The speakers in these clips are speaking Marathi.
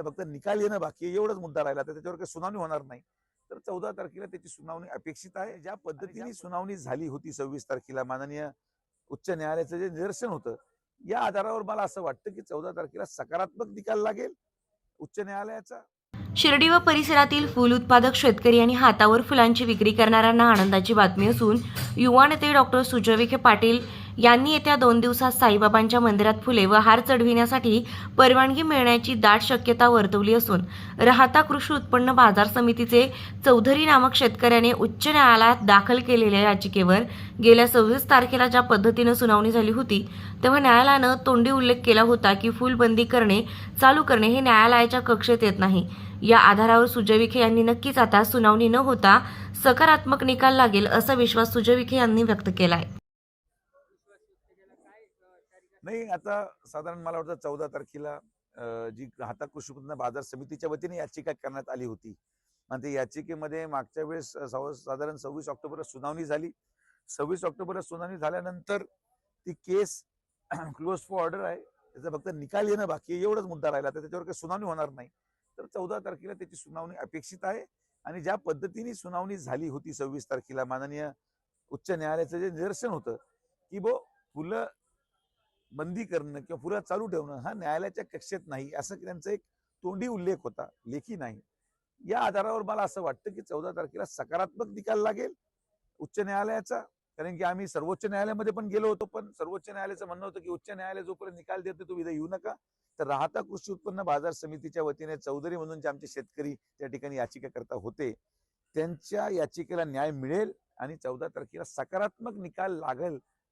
तर फक्त निकाल येणं बाकी एवढाच मुद्दा राहिला. तर त्याच्यावर काही सुनावणी होणार नाही. तर चौदा तारखेला त्याची सुनावणी अपेक्षित आहे. ज्या पद्धतीने. सुनावणी झाली होती सव्वीस तारखेला माननीय उच्च न्यायालयाचं जे निदर्शन होतं या आधारावर मला असं वाटतं की चौदा तारखेला सकारात्मक निकाल लागेल. उच्च न्यायालयाचा. शिर्डी व परिसरातील फूल उत्पादक शेतकरी आणि हातावर फुलांची विक्री करणाऱ्यांना आनंदाची बातमी असून युवा नेते डॉक्टर सुजय विखे पाटील यांनी येत्या दोन दिवसात साईबाबांच्या मंदिरात फुले व हार चढविण्यासाठी परवानगी मिळण्याची दाट शक्यता वर्तवली असून राहता कृषी उत्पन्न बाजार समितीचे चौधरी नामक शेतकऱ्याने उच्च न्यायालयात दाखल केलेल्या याचिकेवर गेल्या सव्वीस तारखेला ज्या पद्धतीनं सुनावणी झाली होती तेव्हा न्यायालयानं तोंडी उल्लेख केला होता की फुलबंदी करणे चालू करणे हे न्यायालयाच्या कक्षेत येत नाही. या आधारावर सुजय विखे यांनी नक्कीच आता सुनावणी न होता सकारात्मक निकाल लागेल असा विश्वास सुजय विखे यांनी व्यक्त केला आहे नाही आता साधारण मला वाटतं चौदा तारखेला जी हाता कृषी उत्पन्न बाजार समितीच्या वतीने याचिका करण्यात आली होती. आणि त्या याचिकेमध्ये मागच्या वेळेस सव- साधारण सव्वीस ऑक्टोबरला सुनावणी झाली. सव्वीस ऑक्टोबरला सुनावणी झाल्यानंतर ती केस क्लोज फॉर ऑर्डर आहे. त्याचा फक्त निकाल येणं बाकी एवढाच मुद्दा राहिला. तर त्याच्यावर काही सुनावणी होणार नाही. तर चौदा तारखेला त्याची सुनावणी अपेक्षित आहे. आणि ज्या पद्धतीने सुनावणी झाली होती सव्वीस तारखेला माननीय उच्च न्यायालयाचं जे निदर्शन होतं की बो फुलं बंदी करणं किंवा पुरा चालू ठेवणं हा न्यायालयाच्या कक्षेत नाही असं त्यांचा एक तोंडी उल्लेख होता लेखी नाही. या आधारावर मला असं वाटतं की चौदा तारखेला सकारात्मक निकाल लागेल उच्च न्यायालयाचा कारण की आम्ही सर्वोच्च न्यायालयामध्ये पण गेलो होतो पण सर्वोच्च न्यायालयाचं म्हणणं होतं की उच्च न्यायालय जोपर्यंत निकाल देते तो इथं येऊ नका. तर राहता कृषी उत्पन्न बाजार समितीच्या वतीने चौधरी म्हणून जे आमचे शेतकरी त्या ठिकाणी याचिका करता होते त्यांच्या याचिकेला न्याय मिळेल आणि चौदा तारखेला सकारात्मक निकाल लागेल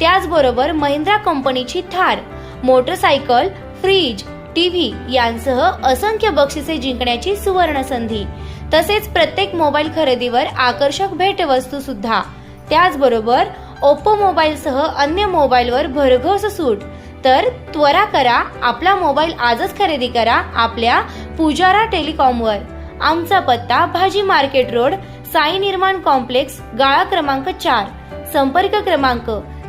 त्याचबरोबर महिंद्रा कंपनीची थार मोटरसायकल फ्रीज टीव्ही यांसह असंख्य बक्षिसे जिंकण्याची सुवर्ण संधी तसेच प्रत्येक मोबाईल खरेदीवर आकर्षक भेटवस्तू सुद्धा. त्याचबरोबर ओप्पो मोबाईलसह अन्य मोबाईलवर भरघोस सूट. तर त्वरा करा आपला मोबाईल आजच खरेदी करा आपल्या पुजारा टेलिकॉमवर. आमचा पत्ता भाजी मार्केट रोड साई निर्माण कॉम्प्लेक्स गाळा क्रमांक चार. संपर्क क्रमांक